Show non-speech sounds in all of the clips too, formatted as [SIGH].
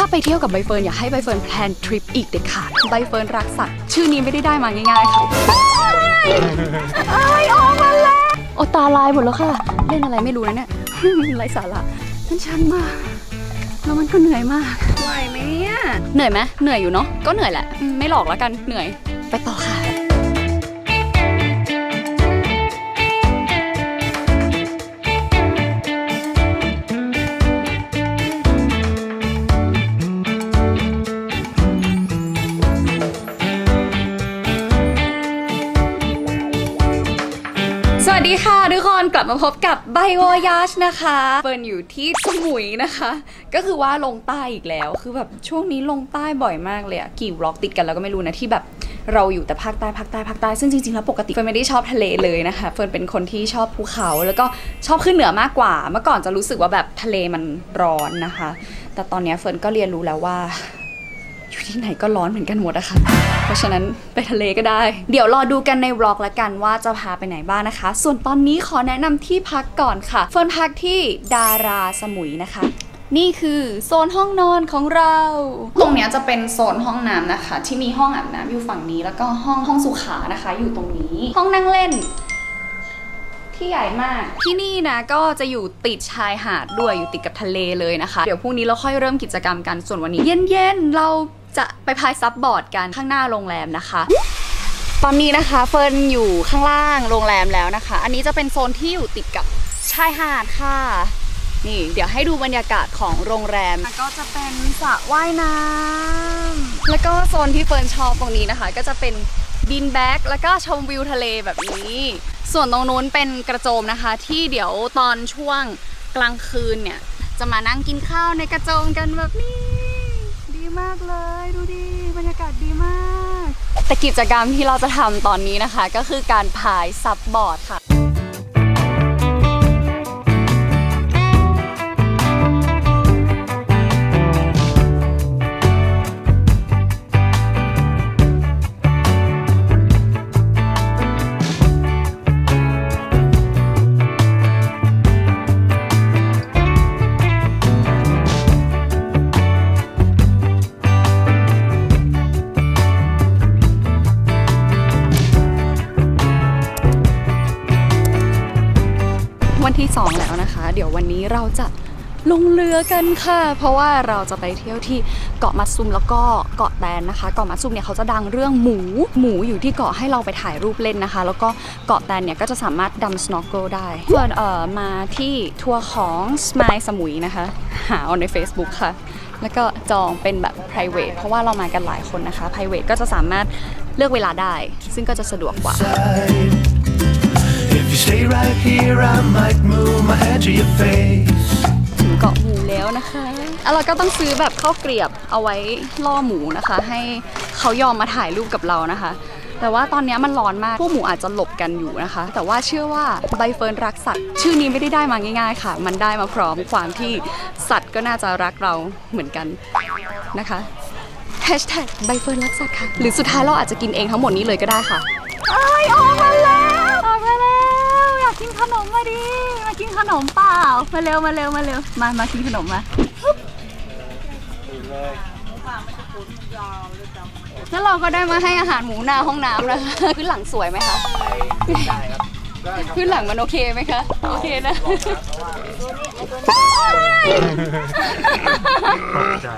ถ้าไปเที่ยวกับใบเฟิร์นอยากให้ใบเฟิร์นแพลนทริปอีกเด็ดขาดใบเฟิร์นรักสัตว์ชื่อนี้ไม่ได้ได้มาง่ายๆค่ะไอ้ออกมาแล้วโอตาลายหมดแล้วค่ะ เล่นอะไรไม่รู้นะเนี่ยไรสาระมันชันมากแล้วมันก็เหนื่อยมากไหวไหมเนี่ยเหนื่อยไหมเหนื่อยอยู่เนาะก็เหนื่อยแหละอืมไม่หลอกแล้วกันเหนื่อยไปต่อค่ะ ดีค่ะทุกคนกลับมาพบกับไบโอยาชนะคะเฟินอยู่ที่สมุยนะคะ ก็คือว่าลงใต้อีกแล้ว คือแบบช่วงนี้ลงใต้บ่อยมากเลยอะกี่วล็อกติดกันแล้วก็ไม่รู้นะที่แบบเราอยู่แต่ภาคใต้ภาคใต้ภาคใต้ซึ่งจริงๆแล้วปกติเฟิร์นไม่ได้ชอบทะเลเลยนะคะเฟิร์นเป็นคนที่ชอบภูเขา แล้วก็ชอบขึ้นเหนือมากกว่า เมื่อก่อนจะรู้สึกว่าแบบทะเลมันร้อนนะคะ แต่ตอนนี้เฟิร์นก็เรียนรู้แล้วว่า อยู่ที่ไหนก็ร้อนเหมือนกันหมดอะค่ะ เพราะฉะนั้นไปทะเลก็ได้ เดี๋ยวรอดูกันในวล็อกละกันว่าจะพาไปไหนบ้างนะคะ ส่วนตอนนี้ขอแนะนำที่พักก่อนค่ะเฟิร์นพักที่ดาราสมุยนะคะ นี่คือโซนห้องนอนของเรา ตรงเนี้ยจะเป็นโซนห้องน้ำนะคะ ที่มีห้องอาบน้ำอยู่ฝั่งนี้แล้วก็ห้องห้องสุขานะคะ อยู่ตรงนี้ ห้องนั่งเล่น ที่ใหญ่มาก ที่นี่นะก็จะอยู่ติดชายหาดด้วยอยู่ติดกับทะเลเลยนะคะ เดี๋ยวพรุ่งนี้เราค่อยเริ่มกิจกรรมกันส่วนวันนี้ เย็นๆเรา จะไปพายซับบอร์ดกันข้างหน้าโรงแรมนะคะ ตอนนี้นะคะเฟิร์นอยู่ข้างล่างโรงแรมแล้วนะคะ อันนี้จะเป็นโซนที่อยู่ติดกับชายหาดค่ะ นี่เดี๋ยวให้ดูบรรยากาศของโรงแรม ก็จะเป็นสระว่ายน้ำแล้วก็โซนที่เฟิร์นชอบตรงนี้นะคะ ก็จะเป็นบินแบ็กแล้วก็ชมวิวทะเลแบบนี้ ส่วนตรงนู้นเป็นกระโจมนะคะ ที่เดี๋ยวตอนช่วงกลางคืนเนี่ย จะมานั่งกินข้าวในกระโจมกันแบบนี้ดี มากเลย ดูดิบรรยากาศดีมาก แต่กิจกรรมที่เราจะทำตอนนี้นะคะ ก็คือการพายซับบอร์ดค่ะ เราจะลงเรือกันค่ะ เพราะว่าเราจะไปเที่ยวที่เกาะมัดซุมแล้วก็เกาะแตนนะคะ เกาะมัดซุมเนี่ยเขาจะดังเรื่องหมู หมูอยู่ที่เกาะให้เราไปถ่ายรูปเล่นนะคะ แล้วก็เกาะแตนเนี่ยก็จะสามารถดำ snorkel ได้ส่วนเอ่อมาที่ทัวร์ของ Smile สมุยนะคะ หาเอาใน Facebook ค่ะ แล้วก็จองเป็นแบบ private เพราะว่าเรามากันหลายคนนะคะ private ก็จะสามารถเลือกเวลาได้ ซึ่งก็จะสะดวกกว่า If you stay right here, I might แล้วเราก็ต้องซื้อแบบข้าวเกรียบเอาไว้ล่อหมูนะคะ ให้เขายอมมาถ่ายรูปกับเรานะคะ แต่ว่าตอนนี้มันร้อนมากพวกหมูอาจจะหลบกันอยู่นะคะ แต่ว่าเชื่อว่าใบเฟิร์นรักสัตว์ ชื่อนี้ไม่ได้ได้มาง่าย ๆ ค่ะ มันได้มาพร้อมความที่สัตว์ก็น่าจะรักเราเหมือนกันนะคะแฮชแท็กใบเฟิร์นรักสัตว์ค่ะ หรือสุดท้ายเราอาจจะกินเองทั้งหมดนี้เลยก็ได้ค่ะเอ้ยออกมาแล้วออกมาแล้วอยากกินขนมมาดิมากินขนมเปล่ามาเร็วมาเร็วมาเร็วมามากินขนมมา ฮึบแล้วเราก็ได้มาให้อาหารหมูหน้าห้องน้ำนะคะพื้นหลังสวยไหมคะได้ครับพื้นหลังมันโอเคไหมคะ โอเคนะใจ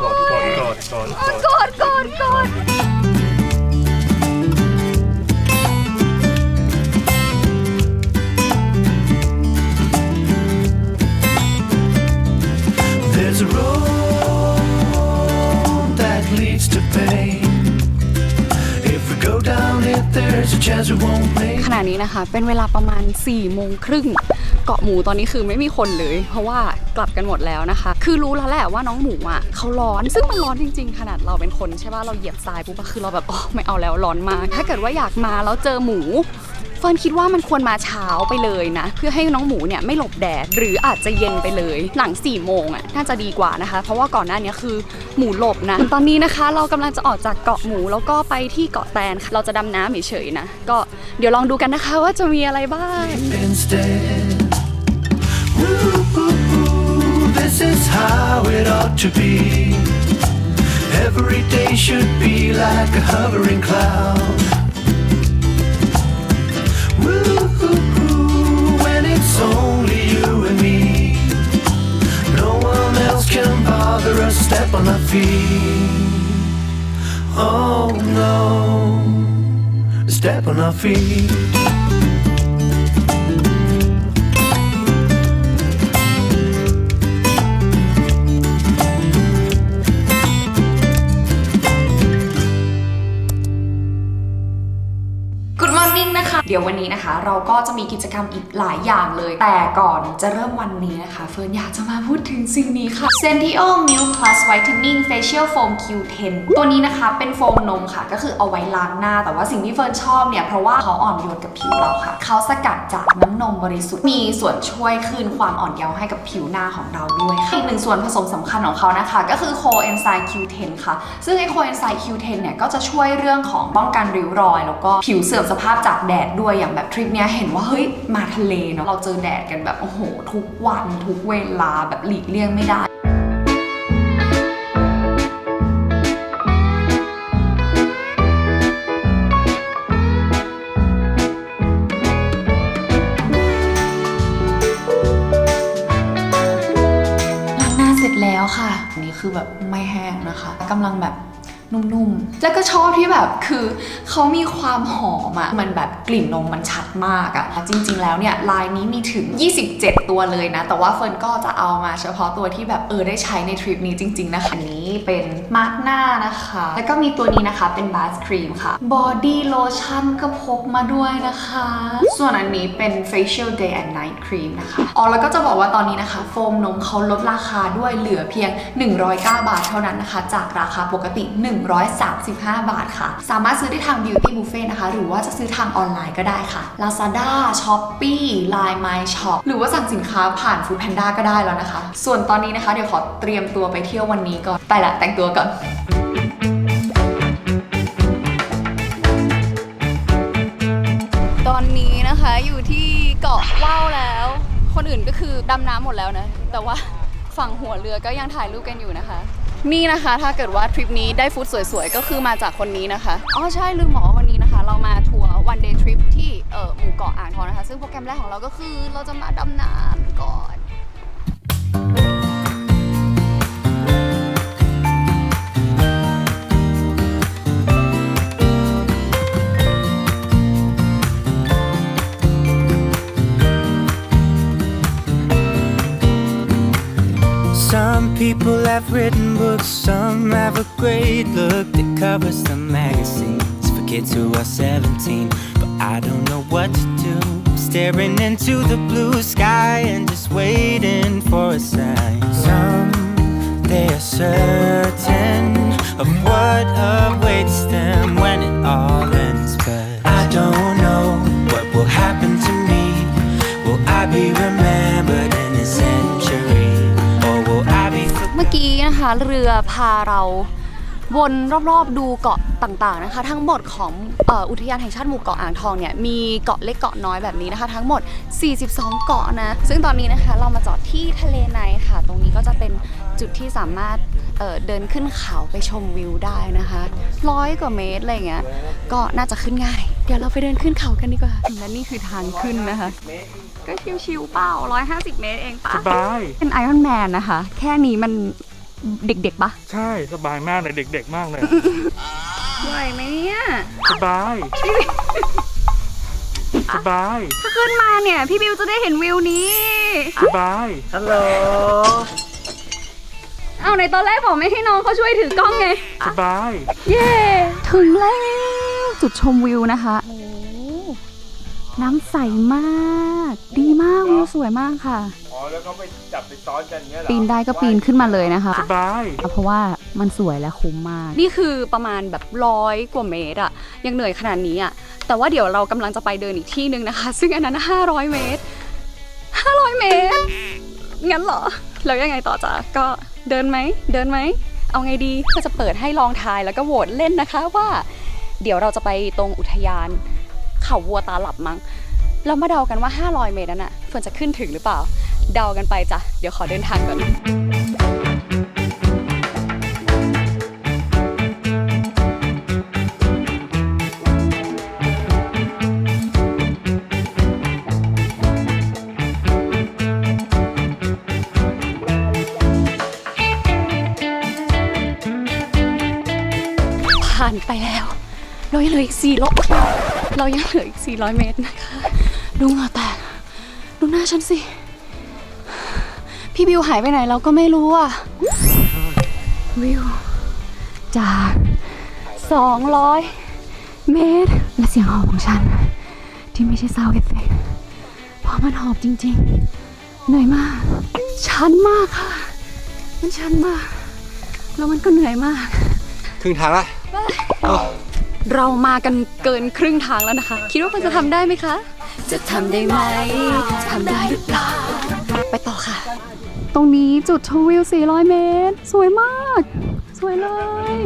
กดกดกดกดกดกดกด นะคะ เป็นเวลาประมาณ4ี่โมงครึ่งเกาะหมูตอนนี้คือไม่มีคนเลย เพราะว่ากลับกันหมดแล้วนะคะ คือรู้แล้วแหละว่าน้องหมูอะเขาร้อนซึ่งมันร้อนจริง ๆ ขนาดเราเป็นคนใช่ป่ะเราเหยียบทรายปุ๊บอะคือเราแบบอ๋อไม่เอาแล้วร้อนมากถ้าเกิดว่าอยากมาแล้วเจอหมู เฟิร์นคิดว่ามันควรมาเช้าไปเลยนะ เพื่อให้น้องหมูเนี่ยไม่หลบแดด หรืออาจจะเย็นไปเลย หลัง4ี่โมงอะน่าจะดีกว่านะคะ เพราะว่าก่อนหน้านี้คือหมูหลบนะ ตอนนี้นะคะ เรากำลังจะออกจากเกาะหมูแล้วก็ไปที่เกาะแตนค่ะเราจะดำน้ำเฉยๆนะ ก็เดี๋ยวลองดูกันนะคะว่าจะมีอะไรบ้าง this is how it ought to be. Every day should be like a hovering cloud. Step on our feet. Oh no, step on our feet. เดี๋ยววันนี้นะคะ เราก็จะมีกิจกรรมอีกหลายอย่างเลย แต่ก่อนจะเริ่มวันนี้นะคะ เฟิร์นอยากจะมาพูดถึงสิ่งนี้ค่ะ Sentio Milk Plus Whitening Facial Foam Q10 ตัวนี้นะคะเป็นโฟมนมค่ะ ก็คือเอาไว้ล้างหน้า แต่ว่าสิ่งที่เฟิร์นชอบเนี่ย เพราะว่าเขาอ่อนโยนกับผิวเราค่ะ เขาสกัดจากน้ำนมบริสุทธิ์ มีส่วนช่วยคืนความอ่อนเยาว์ให้กับผิวหน้าของเราด้วยค่ะอีกหนึ่งส่วนผสมสำคัญของเขานะคะ ก็คือ Coenzyme Q10 ค่ะ ซึ่งไอ้ Coenzyme Q10 เนี่ยก็จะช่วยเรื่องของป้องกันริ้วรอย แล้วก็ผิวเสื่อมสภาพจากแดดด้วยอย่างแบบทริปเนี้ยเห็นว่าเฮ้ยมาทะเลเนาะเราเจอแดดกันแบบโอ้โห ทุกวันทุกเวลาแบบหลีกเลี่ยงไม่ได้ล้างหน้าเสร็จแล้วค่ะอันนี้คือแบบไม่แห้งนะคะกำลังแบบ นุ่มๆ แล้วก็ชอบที่แบบคือเขามีความหอมอะมันแบบกลิ่นนมมันชัดมากอะจริงๆ แล้วเนี่ยลายนี้มีถึง 27 ตัวเลยนะ แต่ว่าเฟิร์นก็จะเอามาเฉพาะตัวที่แบบเออได้ใช้ในทริปนี้จริง ๆ นะคะอันนี้เป็นมาร์กหน้านะคะ แล้วก็มีตัวนี้นะคะเป็นบาสครีมค่ะ บอดี้โลชั่นก็พกมาด้วยนะคะ ส่วนอันนี้เป็น facial day and night cream นะคะ อ๋อแล้วก็จะบอกว่าตอนนี้นะคะ โฟมนมเขาลดราคาด้วยเหลือเพียง 109 บาทเท่านั้นนะคะ จากราคาปกติ135 บาทค่ะ สามารถซื้อได้ทาง beauty buffet นะคะ หรือว่าจะซื้อทางออนไลน์ก็ได้ค่ะ Lazada Shopee Line My Shop หรือว่าสั่งสินค้าผ่าน Food Panda ก็ได้แล้วนะคะ ส่วนตอนนี้นะคะเดี๋ยวขอเตรียมตัวไปเที่ยววันนี้ก่อน ไปละแต่งตัวก่อนตอนนี้นะคะอยู่ที่เกาะว่าวแล้ว คนอื่นก็คือดำน้ำหมดแล้วนะ แต่ว่าฝั่งหัวเรือก็ยังถ่ายรูปกันอยู่นะคะ นี่นะคะ ถ้าเกิดว่าทริปนี้ได้ฟุตสวยๆ ก็คือมาจากคนนี้นะคะ อ๋อใช่ลืมบอกว่าวันนี้นะคะ เรามาทัวร์วันเดย์ทริปที่เออหมู่เกาะอ่างทองนะคะ ซึ่งโปรแกรมแรกของเราก็คือเราจะมาดำน้ำก่อน written books, some have a great look that covers the magazines for kids who are 17. But I don't know what to do. Staring into the blue sky and just waiting for a sign. Some they are certain of what awaits them when it all ends. But I don't เรือพาเราวนรอบๆดูเกาะต่างๆนะคะ ทั้งหมดของเอ่ออุทยานแห่งชาติหมู่เกาะอ่างทองเนี่ยมีเกาะเล็กเกาะน้อยแบบนี้นะคะ ทั้งหมด 42 เกาะนะซึ่งตอนนี้นะคะเรามาจอดที่ทะเลในค่ะ ตรงนี้ก็จะเป็นจุดที่สามารถเอ่อเดินขึ้นเขาไปชมวิวได้นะคะร้อยกว่าเมตรอะไรเงี้ยก็น่าจะขึ้นง่าย เดี๋ยวเราไปเดินขึ้นเขากันดีกว่าและนี่คือทางขึ้นนะคะก็ชิวๆเปล่า150 เมตรเองปะสบายเป็นไอรอนแมนนะคะ แค่นี้มัน เด็กๆปะใช่สบายมากเลยเด็ก ๆ มากเลยไหวไหมเนี่ยสบายสบาย ถ้าขึ้นมาเนี่ย พี่บิวจะได้เห็นวิวนี้ สบาย Hello. เอาในตอนแรกบอกไม่ให้น้องเขาช่วยถือกล้องไง สบาย เย้ถึงแล้ว จุดชมวิวนะคะโอ้น้ำใสมาก ดีมากวิวสวยมากค่ะอ๋อ แล้วก็ไปจับไปซ้อนกันเงี้ยเหรอปีนได้ก็ปีนขึ้นมาเลยนะคะ สบาย เพราะว่ามันสวยและคุ้มมาก นี่คือประมาณแบบร้อยกว่าเมตรอะยังเหนื่อยขนาดนี้อะแต่ว่าเดี๋ยวเรากำลังจะไปเดินอีกที่หนึ่งนะคะ ซึ่งอันนั้น 500 เมตร 500 เมตร งั้นเหรอ แล้วยังไงต่อจ๊ะก็เดินไหม เดินไหม เอาไงดีก็จะเปิดให้ลองทายแล้วก็โหวตเล่นนะคะว่า เดี๋ยวเราจะไปตรงอุทยาน เขาวัวตาหลับมั้ง เรามาเดากันว่า 500 เมตรนั้นอะเฟิร์นจะขึ้นถึงหรือเปล่า เดากันไปจ้ะ เดี๋ยวขอเดินทางก่อนผ่านไปแล้ว เรายังเหลืออีก4โลเรายังเหลืออีก 400 เมตรนะคะ ดูเงาแต่ดูหน้าฉันสิ พี่บิวหายไปไหนเราก็ไม่รู้อะ วิว จาก 200 เมตร และเสียงหอบของฉัน ที่ไม่ใช่ซาวเอฟเฟกเพราะมันหอบจริงๆ เหนื่อยมาก ชันมากค่ะ มันชันมาก แล้วมันก็เหนื่อยมาก ครึ่งทางละเรามากันเกินครึ่งทางแล้วนะคะ คิดว่ามันจะทำได้ไหมคะ จะทำได้ไหม ทำได้หรือเปล่า ไปต่อค่ะ ตรงนี้จุดชมวิว 400 เมตร สวยมาก สวยเลย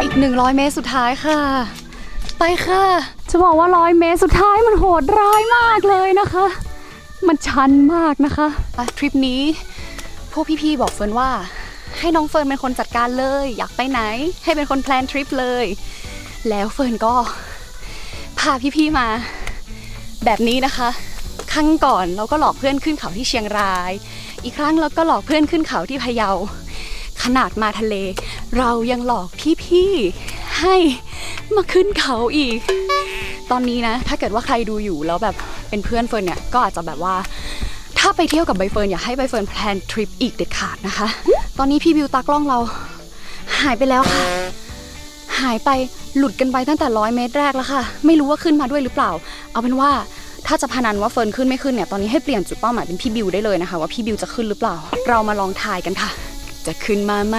อีก 100 เมตรสุดท้ายค่ะ ไปค่ะ จะบอกว่า 100 เมตรสุดท้ายมันโหดร้ายมากเลยนะคะ มันชันมากนะคะอะทริปนี้พวกพี่ๆบอกเฟิร์นว่าให้น้องเฟิร์นเป็นคนจัดการเลย อยากไปไหน ให้เป็นคนแพลนทริปเลย แล้วเฟิร์นก็พาพี่ๆมาแบบนี้นะคะ ครั้งก่อนเราก็หลอกเพื่อนขึ้นเขาที่เชียงราย อีกครั้งเราก็หลอกเพื่อนขึ้นเขาที่พะเยา ขนาดมาทะเล เรายังหลอกพี่ๆให้มาขึ้นเขาอีก ตอนนี้นะ ถ้าเกิดว่าใครดูอยู่แล้วแบบเป็นเพื่อนเฟิร์นเนี่ยก็อาจจะแบบว่า ถ้าไปเที่ยวกับใบเฟิร์นอยากให้ใบเฟิร์นแพลนทริปอีกเด็ดขาดนะคะ ตอนนี้พี่บิวตากล้องเราหายไปแล้วค่ะ หายไป หลุดกันไปตั้งแต่ร้อยเมตรแรกแล้วค่ะ ไม่รู้ว่าขึ้นมาด้วยหรือเปล่า เอาเป็นว่าถ้าจะพนันว่าเฟิร์นขึ้นไม่ขึ้นเนี่ย ตอนนี้ให้เปลี่ยนจุดเป้าหมายเป็นพี่บิวได้เลยนะคะ ว่าพี่บิวจะขึ้นหรือเปล่า เรามาลองทายกันค่ะ จะขึ้นมาไหม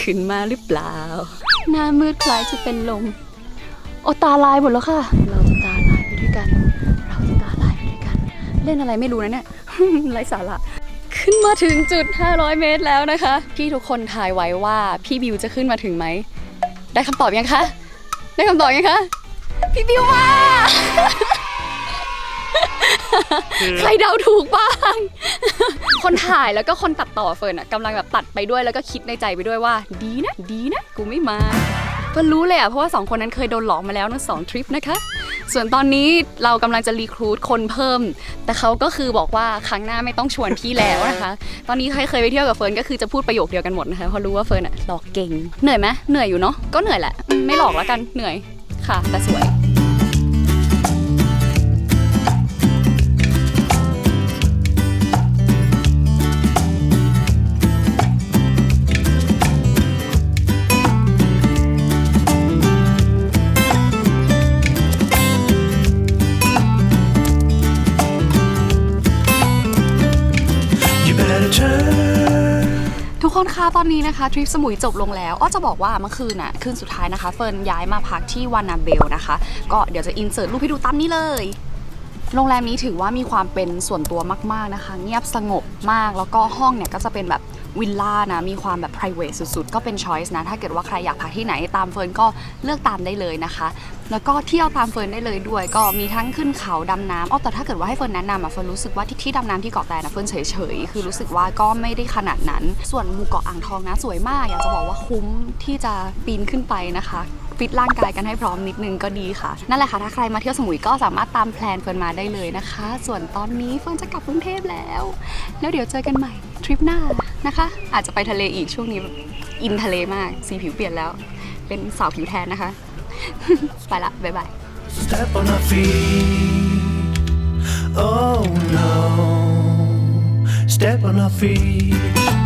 ขึ้นมาหรือเปล่า หน้ามืดคล้ายจะเป็นลม โอตาลายหมดแล้วค่ะ เราจะตาลายไปด้วยกัน เราจะตาลายไปด้วยกัน เล่นอะไรไม่รู้นะเนี่ย ไร้สาระขึ้นมาถึงจุด 500 เมตรแล้วนะคะ ที่ทุกคนทายไว้ว่าพี่บิวจะขึ้นมาถึงไหม ได้คำตอบยังคะ ได้คำตอบยังคะ พี่บิวมา ใครเดาถูกบ้าง คนถ่ายแล้วก็คนตัดต่อเฟิร์นอะกำลังแบบตัดไปด้วยแล้วก็คิดในใจไปด้วยว่า ดีนะ ดีนะ กูไม่มาก็รู้เลยอะเพราะว่าสองคนนั้นเคยโดนหลอกมาแล้วทั้งสองทริปนะคะ ส่วนตอนนี้เรากำลังจะรีครูดคนเพิ่ม แต่เขาก็คือบอกว่าครั้งหน้าไม่ต้องชวนพี่แล้วนะคะ ตอนนี้ใครเคยไปเที่ยวกับเฟิร์นก็คือจะพูดประโยคเดียวกันหมดนะคะเพราะรู้ว่าเฟิร์นอะหลอกเก่ง เหนื่อยไหมเหนื่อยอยู่เนาะก็เหนื่อยแหละ ไม่หลอกแล้วกันเหนื่อยค่ะแต่สวย คนคะตอนนี้นะคะทริปสมุยจบลงแล้วอ้อจะบอกว่าเมื่อคืนน่ะคืนสุดท้ายนะคะเฟิร์นย้ายมาพักที่วานาเบลนะคะ ก็เดี๋ยวจะอินเสิร์ตรูปให้ดูตามนี้เลยโรงแรมนี้ถือว่ามีความเป็นส่วนตัวมาก ๆนะคะ เงียบสงบมากแล้วก็ห้องเนี่ยก็จะเป็นแบบวิลล่านะมีความแบบ p r i v a t สุดๆ ก็เป็นช้อยส์นะ ถ้าเกิดว่าใครอยากพักที่ไหนตามเฟิร์นก็เลือกตามได้เลยนะคะ แล้วก็เที่ยวตามเฟิร์นได้เลยด้วย ก็มีทั้งขึ้นเขาดำน้ำอ๋อแต่ถ้าเกิดว่าให้เฟิร์นแนะนำอะเฟิร์นรู้สึกว่าที่ที่ดำน้ำที่เกาะแตนนะเฟิร์นเฉยๆคือรู้สึกว่าก็ไม่ได้ขนาดนั้น ส่วนหมู่เกาะอ่างทองนะสวยมาก อยากจะบอกว่าคุ้มที่จะปีนขึ้นไปนะคะฟิตร่างกายกันให้พร้อมนิดนึงก็ดีค่ะ นั่นแหละค่ะ ถ้าใครมาเที่ยวสมุยก็สามารถตามแพลนเฟิร์นมาได้เลยนะคะ ส่วนตอนนี้เฟิร์นจะกลับกรุงเทพแล้ว แล้วเดี๋ยวเจอกันใหม่ทริปหน้านะคะ อาจจะไปทะเลอีกช่วงนี้อินทะเลมาก สีผิวเปลี่ยนแล้ว เป็นสาวผิวแทนนะคะ [LAUGHS] ไปละบ๊ายบาย Step on our feet. Oh no. Step on our feet.